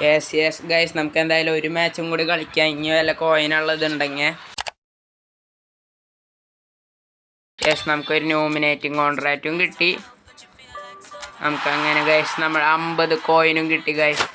Yes yes guys നമുക്ക് എന്തായാലും ഒരു മാച്ചും കൂടി കളിക്കാം. ഇനി വല്ല കോയിനുള്ളതുണ്ടെങ്കിൽ യെസ് നമുക്കൊരു നോമിനേറ്റിംഗ് കോൺട്രാക്റ്റും കിട്ടി. നമുക്ക് അങ്ങനെ ഗൈസ് നമ്മൾ അമ്പത് കോയിനും കിട്ടി ഗൈസ്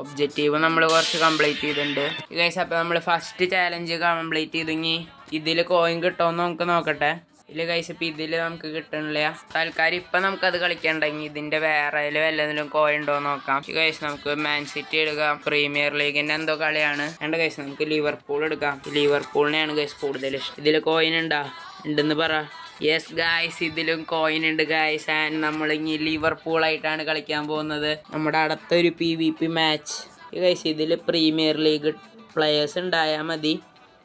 ഒബ്ജക്റ്റീവ് നമ്മൾ കുറച്ച് കംപ്ലീറ്റ് ചെയ്തിട്ടുണ്ട്. ഗൈസ് അപ്പോൾ നമ്മൾ ഫസ്റ്റ് ചാലഞ്ച് കംപ്ലീറ്റ് ചെയ്തെങ്കിൽ ഇതിൽ കോയിൻ കിട്ടുമെന്ന് നമുക്ക് നോക്കട്ടെ. ഇതിൽ കൈസ് ഇപ്പം ഇതിൽ നമുക്ക് കിട്ടണില്ല? തൽക്കാലം ഇപ്പം നമുക്കത് കളിക്കണ്ടെങ്കിൽ ഇതിന്റെ വേറെ വല്ലതിലും കോയിൻ ഉണ്ടോ നോക്കാം. കൈസ് നമുക്ക് മാൻ സിറ്റി എടുക്കാം. പ്രീമിയർ ലീഗിന്റെ എന്തോ കളിയാണ്. വേണ്ട കൈസ് നമുക്ക് ലിവർപൂൾ എടുക്കാം. ലിവർപൂളിനെയാണ് കൈസ് കൂടുതൽ ഇഷ്ടം. ഇതിൽ കോയിൻ ഉണ്ടാ? ഉണ്ടെന്ന് പറ. യെസ് ഗായ്സ് ഇതിലും കോയിൻ ഉണ്ട് ഗായ്സ് ആൻഡ് നമ്മൾ ഇനി ലിവർപൂൾ ആയിട്ടാണ് കളിക്കാൻ പോകുന്നത്. നമ്മുടെ അടുത്തൊരു P V P match guys ഇതിൽ പ്രീമിയർ ലീഗ് പ്ലെയേഴ്സ് ഉണ്ടായാൽ മതി.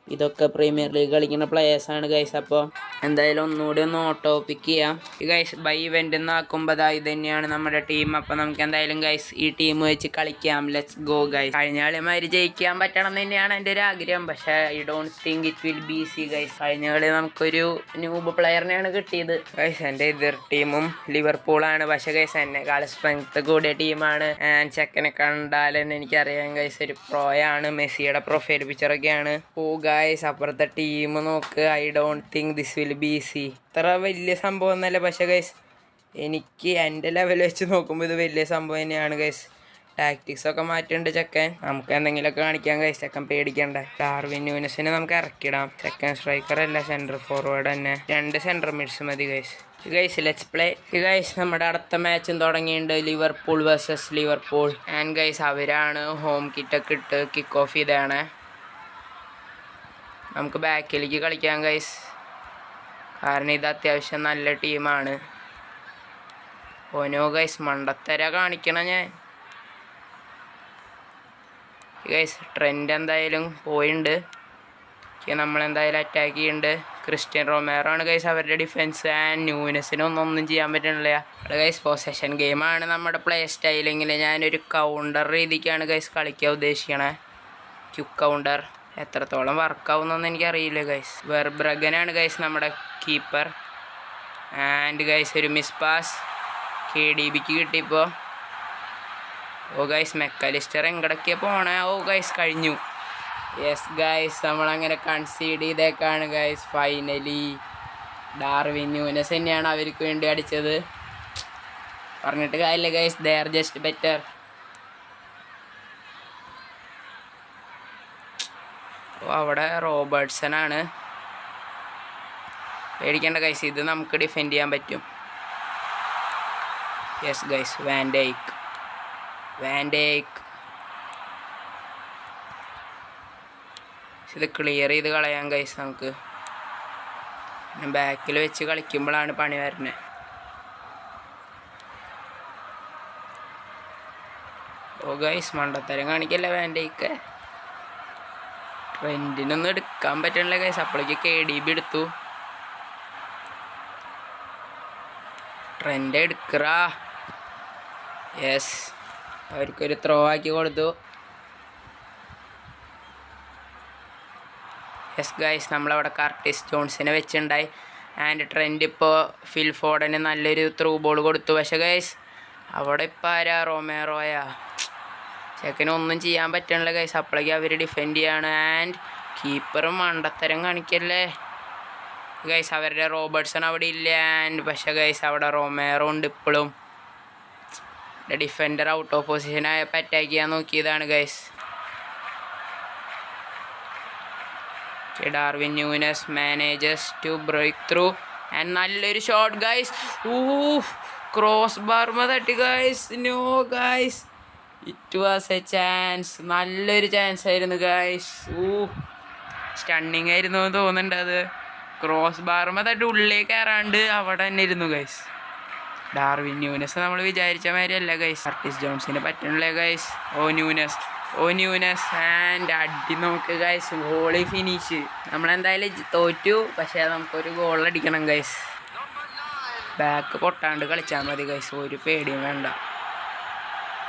ഇതൊക്കെ പ്രീമിയർ ലീഗ് കളിക്കുന്ന പ്ലെയേഴ്സ് ആണ് ഗൈസ് അപ്പോൾ എന്തായാലും ഒന്നുകൂടി ഒന്ന് ഓട്ടോ പിക്ക് ചെയ്യാം ഗൈസ് ബൈ ഇവന്റ് ആക്കുമ്പോൾ ഇത് തന്നെയാണ് നമ്മുടെ ടീം അപ്പോൾ നമുക്ക് എന്തായാലും ഗൈസ് ഈ ടീം വെച്ച് കളിക്കാം. ലെറ്റ്സ് ഗോ ഗൈസ് കഴിഞ്ഞ കളിമാര് ജയിക്കാൻ പറ്റണം എന്ന് തന്നെയാണ് എന്റെ ഒരു ആഗ്രഹം. പക്ഷേ I don't think it will be easy guys കഴിഞ്ഞ കളി നമുക്കൊരു ന്യൂബ് പ്ലെയറിനെയാണ് കിട്ടിയത്. ഗൈസ് എന്റെ എതിർ ടീമും ലിവർപൂളാണ് പക്ഷേ ഗൈസ് എന്നെക്കാൾ സ്ട്രെങ്ത് കൂടിയ ടീമാണ് ചെക്കനെ കണ്ടാൽ എനിക്കറിയാം ഗൈസ് ഒരു പ്രോയാണ് മെസ്സിയുടെ പ്രൊഫൈൽ പിക്ചറൊക്കെയാണ് ഓ ഗൈസ് അപ്പുറത്തെ ടീം നോക്ക്. I don't think this will be easy ഇത്ര വലിയ സംഭവം ഒന്നല്ല പക്ഷേ ഗൈസ് എനിക്ക് എന്റെ ലെവൽ വെച്ച് നോക്കുമ്പോൾ ഇത് വലിയ സംഭവം തന്നെയാണ് ഗൈസ് ടാക്ടിക്സ് ഒക്കെ മാറ്റുന്നുണ്ട് ചെക്കൻ. നമുക്ക് എന്തെങ്കിലുമൊക്കെ കാണിക്കാൻ ഗൈസ് ചെക്കൻ പേടിക്കണ്ട. ഡാർവിൻ ന്യൂനസിനെ നമുക്ക് ഇറക്കിടാം ചെക്കൻ സ്ട്രൈക്കർ അല്ല സെന്റർ ഫോർവേഡ് തന്നെ. രണ്ട് സെന്റർ മിഡ്സ് മതി guys guys let's play guys നമ്മുടെ അടുത്ത മാച്ചും തുടങ്ങിയിട്ടുണ്ട്. Liverpool versus Liverpool and guys അവരാണ് ഹോം കിറ്റൊക്കെ ഇട്ട് കിക്ക് ഓഫ് ചെയ്തതാണ്. നമുക്ക് ബാക്കിലേക്ക് കളിക്കാം ഗൈസ് കാരണം ഇത് അത്യാവശ്യം നല്ല ടീമാണ്. ഓനോ ഗൈസ് മണ്ടത്തര കാണിക്കണം ഞാൻ. ഗൈസ് ട്രെൻഡ് എന്തായാലും പോയിണ്ട്. നമ്മളെന്തായാലും അറ്റാക്ക് ചെയ്യുന്നുണ്ട് ക്രിസ്ത്യൻ റൊമേറോ ആണ് ഗൈസ് അവരുടെ ഡിഫൻസ് ആൻഡ് ന്യൂനസിനൊന്നും ഒന്നും ചെയ്യാൻ പറ്റണില്ല. ഗൈസ് പൊസഷൻ ഗെയിമാണ് നമ്മുടെ പ്ലേ സ്റ്റൈലെങ്കിൽ ഞാനൊരു കൗണ്ടർ രീതിക്കാണ് ഗൈസ് കളിക്കാൻ ഉദ്ദേശിക്കണേ. ക്യു കൗണ്ടർ എത്രത്തോളം വർക്കാവുന്നൊന്നും എനിക്കറിയില്ല ഗൈസ് വെർബ്രഗനാണ് ഗൈസ് നമ്മുടെ കീപ്പർ ആൻഡ് ഗൈസ് ഒരു മിസ് പാസ് കെ ഡി ബിക്ക് കിട്ടിയപ്പോൾ ഓ ഗൈസ് മെക്കാലിസ്റ്റർ എങ്കടക്കിയ പോണ? ഓ ഗൈസ് കഴിഞ്ഞു. യെസ് ഗൈസ് നമ്മളങ്ങനെ കൺസീഡ് ചെയ്തേക്കാണ് ഗൈസ് ഫൈനലി ഡാർവിൻ ന്യൂനസ് തന്നെയാണ് അവർക്ക് വേണ്ടി അടിച്ചത്. പറഞ്ഞിട്ട് കാര്യമില്ല guys they are just better അവിടെ റോബർട്ട്സൺ ആണ് പേടിക്കേണ്ട ഗൈസ് ഇത് നമുക്ക് ഡിഫെൻഡ് ചെയ്യാൻ പറ്റും. Yes guys van Dijk van Dijk ഇത് ക്ലിയർ ചെയ്ത് കളയാൻ ഗൈസ് നമുക്ക്. പിന്നെ ബാക്കിൽ വെച്ച് കളിക്കുമ്പോഴാണ് പണി വരുന്നത് ഓ ഗൈസ് മണ്ടത്തരം കാണിക്കല്ലേ വാൻഡേക്ക് റെന്റിനൊന്നും എടുക്കാൻ പറ്റണില്ല കേസ് അപ്പോഴേക്ക് കെ ഡി ബി എടുത്തു. ട്രെൻഡ് എടുക്കറാ. യെസ് അവർക്കൊരു ത്രോ ആക്കി കൊടുത്തു. യെസ് ഗൈസ് നമ്മളവിടെ കർട്ടിസ് ജോൺസിനെ വെച്ചിട്ടുണ്ടായി ആൻഡ് ട്രെൻഡ് ഇപ്പോൾ ഫിൽ ഫോർഡന് നല്ലൊരു ത്രൂ ബോൾ കൊടുത്തു. പക്ഷേ ഗൈസ് അവിടെ ഇപ്പോൾ ആരാ? റൊമേറോയാ ചെക്കനൊന്നും ചെയ്യാൻ പറ്റണില്ല കൈസ് അപ്പോഴേക്ക് അവർ ഡിഫെൻഡ് ചെയ്യാണ്. ആൻഡ് കീപ്പറും മണ്ടത്തരം കാണിക്കല്ലേ. ഗൈസ് അവരുടെ റോബർട്ട്സൺ അവിടെ ഇല്ല. ആൻഡ് പക്ഷെ ഗൈസ് അവിടെ റൊമേറോ ഉണ്ട് ഇപ്പോഴും ഡിഫൻഡർ ഔട്ട് ഓഫ് പൊസിഷൻ ആയപ്പോൾ അറ്റാക്ക് ചെയ്യാൻ നോക്കിയതാണ് guys Darwin Nunez manages to break through and നല്ലൊരു ഷോട്ട് ഗൈസ് ഊ ക്രോസ് ബാർമ തട്ടി guys no guys it was a chance നല്ലൊരു ചാൻസ് ആയിരുന്നു ഗായ്സ് ഊ സ്റ്റണ്ണിങ് ആയിരുന്നു എന്ന് തോന്നുന്നുണ്ട് അത്. ക്രോസ് ബാർമ തട്ട് ഉള്ളിലേക്ക് കയറാണ്ട് അവിടെ തന്നെ ഇരുന്നു ഗൈസ് ഡാർവിൻ ന്യൂനസ് നമ്മൾ വിചാരിച്ച മാതിരി അല്ല ഗൈസ് ആർട്ടിസ് ജോൺസിന് പറ്റണില്ല guys oh Nunez oh Nunez and അടി നോക്ക് ഗൈസ് ഗോളി ഫിനിഷ് നമ്മളെന്തായാലും തോറ്റു. പക്ഷേ നമുക്കൊരു ഗോൾ അടിക്കണം ഗൈസ് ബാക്ക് പൊട്ടാണ്ട് കളിച്ചാൽ മതി ഗൈസ് ഒരു പേടിയും വേണ്ട.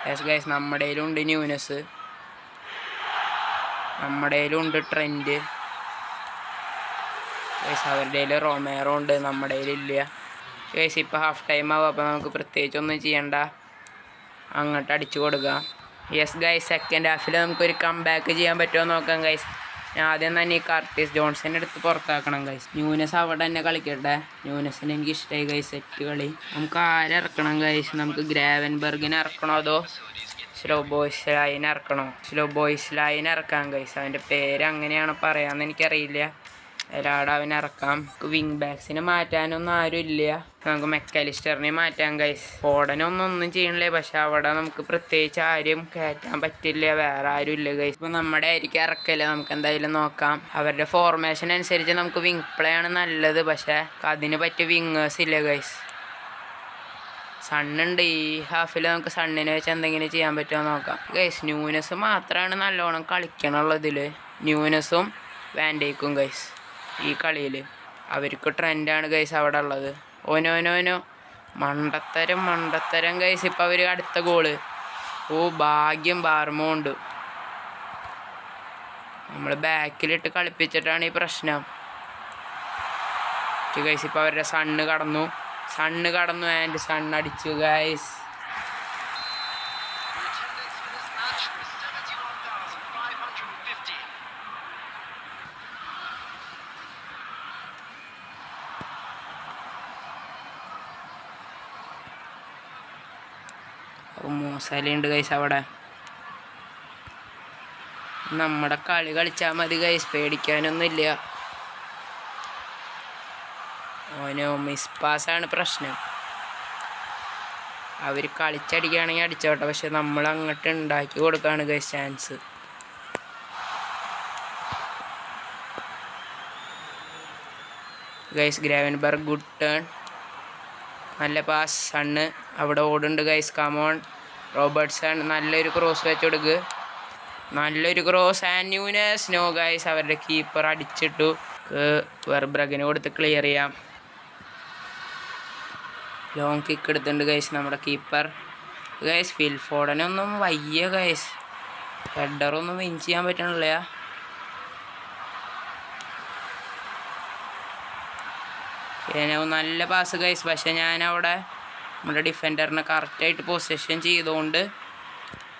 യെസ് ഗൈസ് നമ്മുടെ ഉണ്ട് ന്യൂനസ് നമ്മുടെ ഉണ്ട് ട്രെൻഡ് ഗൈസ് അവരുടെ റൊമേറോ ഉണ്ട് നമ്മുടെ ഇല്ല. ഗൈസ് ഇപ്പോൾ ഹാഫ് ടൈം ആവും അപ്പോൾ നമുക്ക് പ്രത്യേകിച്ച് ഒന്നും ചെയ്യണ്ട. അങ്ങോട്ട് അടിച്ചു കൊടുക്കാം. യെസ് ഗൈസ് സെക്കൻഡ് ഹാഫിൽ നമുക്കൊരു കം ബാക്ക് ചെയ്യാൻ പറ്റുമോ നോക്കാം ഗൈസ് ഞാൻ ആദ്യം തന്നെ ഈ കർട്ടീസ് ജോൺസനെ എടുത്ത് പുറത്താക്കണം കൈസ് ന്യൂനസ് അവിടെ തന്നെ കളിക്കട്ടെ. ന്യൂനസിന് എനിക്ക് ഇഷ്ടമായി കൈ സെറ്റ് കളി. നമുക്ക് ആരെ ഇറക്കണം കൈസ് നമുക്ക് ഗ്രാവൻബർഗിനെ ഇറക്കണോ അതോ സ്ലോ ബോയ്സ് ലൈൻ ഇറക്കണോ? സ്ലോ ബോയ്സ് ലൈൻ ഇറക്കാം കൈസ് അവന്റെ പേര് അങ്ങനെയാണ് പറയാമെന്ന് എനിക്കറിയില്ല. ഒരാടെ അവനെ ഇറക്കാം വിങ് ബാക്സിനെ മാറ്റാനൊന്നും ആരും ഇല്ല നമുക്ക് മെക്കാലിസ്റ്ററിനെ മാറ്റാം കൈസ് ഓടനൊന്നും ഒന്നും ചെയ്യണില്ലേ പക്ഷെ അവിടെ നമുക്ക് പ്രത്യേകിച്ച് ആരും കയറ്റാൻ പറ്റില്ല. വേറെ ആരും ഇല്ല കൈസ് ഇപ്പൊ നമ്മുടെ ആയിരിക്കും ഇറക്കൽ. നമുക്ക് എന്തായാലും നോക്കാം. അവരുടെ ഫോർമേഷൻ അനുസരിച്ച് നമുക്ക് വിങ് പ്ലേ ആണ് നല്ലത് പക്ഷെ അതിന് പറ്റിയ വിങ്ങേഴ്സ് ഇല്ല കൈസ് സണ്ണുണ്ട്. ഈ ഹാഫിൽ നമുക്ക് സണ്ണിനെ വെച്ച് എന്തെങ്കിലും ചെയ്യാൻ പറ്റുമോ നോക്കാം. ഗൈസ് ന്യൂനസ് മാത്രമാണ് നല്ലോണം കളിക്കണുള്ളതിൽ ന്യൂനസും വാൻഡേക്കും ഗൈസ് ഈ കളിയിൽ അവർക്ക് ട്രെൻഡാണ് ഗൈസ് അവിടെ ഉള്ളത്. ഓനോനോനോ മണ്ടത്തരം മണ്ടത്തരം ഗൈസ് ഇപ്പം അവർ അടുത്ത ഗോൾ ഓ ഭാഗ്യം ബാർമോണ്ട് നമ്മൾ ബാക്കിലിട്ട് കളിപ്പിച്ചിട്ടാണ് ഈ പ്രശ്നം. ഗൈസ് ഇപ്പോൾ അവരുടെ സണ്ണ് കടന്നു. സണ്ണ് കടന്നു ആൻഡ് സണ്ണ് അടിച്ചു guys Attendance guys this match was 71,550. മോശാലുണ്ട് ഗൈസ് അവിടെ. നമ്മുടെ കളി കളിച്ചാൽ മതി കൈസ് പേടിക്കാനൊന്നുമില്ല. ഓനോ മിസ് പാസ്സാണ് പ്രശ്നം. അവർ കളിച്ചടിക്കുകയാണെങ്കിൽ അടിച്ചോട്ടെ പക്ഷെ നമ്മൾ അങ്ങോട്ട് ഉണ്ടാക്കി കൊടുക്കുകയാണ് guys chance guys Gravenberch good turn. നല്ല പാസ് സണ്ണ് അവിടെ ഓടുണ്ട് ഗൈസ് കമോൺ റോബർട്ട്സൺ നല്ലൊരു ക്രോസ് വെച്ച് കൊടുക്കുക നല്ലൊരു ക്രോസ് സ്നോ നോ ഗൈസ് അവരുടെ കീപ്പർ അടിച്ചിട്ടു. വെർബ്രഗിന് കൊടുത്ത് ക്ലിയർ ചെയ്യാം. ലോങ് കിക്ക് എടുത്തിട്ടുണ്ട് ഗൈസ് നമ്മുടെ കീപ്പർ ഗൈസ് ഫിൽഫോർഡനൊന്നും വയ്യ ഗൈസ് ഹെഡറൊന്നും വിൻ ചെയ്യാൻ പറ്റണില്ല. നല്ല പാസ് ഗൈസ് പക്ഷെ ഞാനവിടെ നമ്മുടെ ഡിഫൻഡറിനെ കറക്റ്റായിട്ട് പൊസിഷൻ ചെയ്തുകൊണ്ട്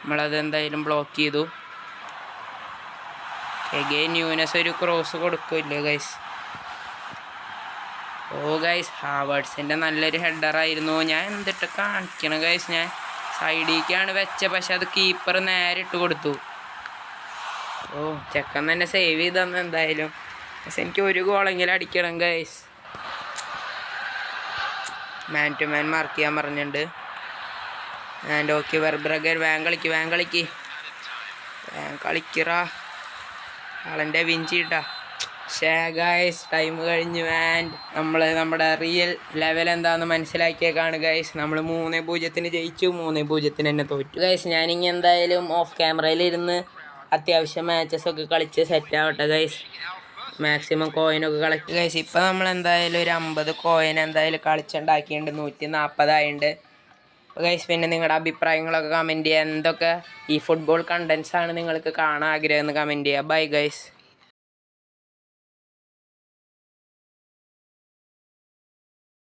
നമ്മളത് എന്തായാലും ബ്ലോക്ക് ചെയ്തു. എഗെയിൻ ന്യൂനസ് ഒരു ക്രോസ് കൊടുക്കില്ല ഗൈസ് ഓ ഗൈസ് ഹാവേഡ്സിന്റെ നല്ലൊരു ഹെഡറായിരുന്നു ഞാൻ എന്തിട്ട് കാണിക്കണം ഗൈസ് ഞാൻ സൈഡിലേക്കാണ് വെച്ച പക്ഷെ അത് കീപ്പർ നേരെ ഇട്ട് കൊടുത്തു. ഓ ചെക്കൻ തന്നെ സേവ് ചെയ്തെന്ന് എന്തായാലും. പക്ഷെ എനിക്ക് ഒരു ഗോളെങ്കിലും അടിക്കണം guys man to man mark ചെയ്യാൻ പറഞ്ഞിട്ടുണ്ട്. ആൻഡ് ഓക്കെ വെർബ്രഗർ വേഗം കളിക്ക് വേഗം കളിക്ക്. വേഗം കളിക്കറാ ആളെന്റെ വിഞ്ചിട്ടാ ഷേ ഗൈസ് ടൈം കഴിഞ്ഞു ആൻഡ് നമ്മൾ നമ്മുടെ റിയൽ ലെവൽ എന്താണെന്ന് മനസ്സിലാക്കിയേക്കാണ് ഗൈസ് നമ്മൾ മൂന്ന് പൂജ്യത്തിന് ജയിച്ചു മൂന്ന് പൂജ്യത്തിന് തന്നെ തോറ്റു ഗൈസ് ഞാനിങ്ങനെ എന്തായാലും ഓഫ് ക്യാമറയിലിരുന്ന് അത്യാവശ്യം മാച്ചസ് ഒക്കെ കളിച്ച് സെറ്റ് ആവട്ടെ ഗൈസ് മാക്സിമം കോയിനൊക്കെ കളക്ട് ഗൈസ് ഇപ്പം നമ്മൾ എന്തായാലും ഒരു അമ്പത് കോയിൻ എന്തായാലും കളിച്ചുണ്ടാക്കിയിട്ടുണ്ട്. നൂറ്റി നാൽപ്പതായിട്ടുണ്ട് ഗൈസ് പിന്നെ നിങ്ങളുടെ അഭിപ്രായങ്ങളൊക്കെ കമന്റ് ചെയ്യുക എന്തൊക്കെ ഈ ഫുട്ബോൾ കണ്ടൻസാണ് നിങ്ങൾക്ക് കാണാൻ ആഗ്രഹം എന്ന് കമന്റ് ചെയ്യുക ബൈ ഗൈസ്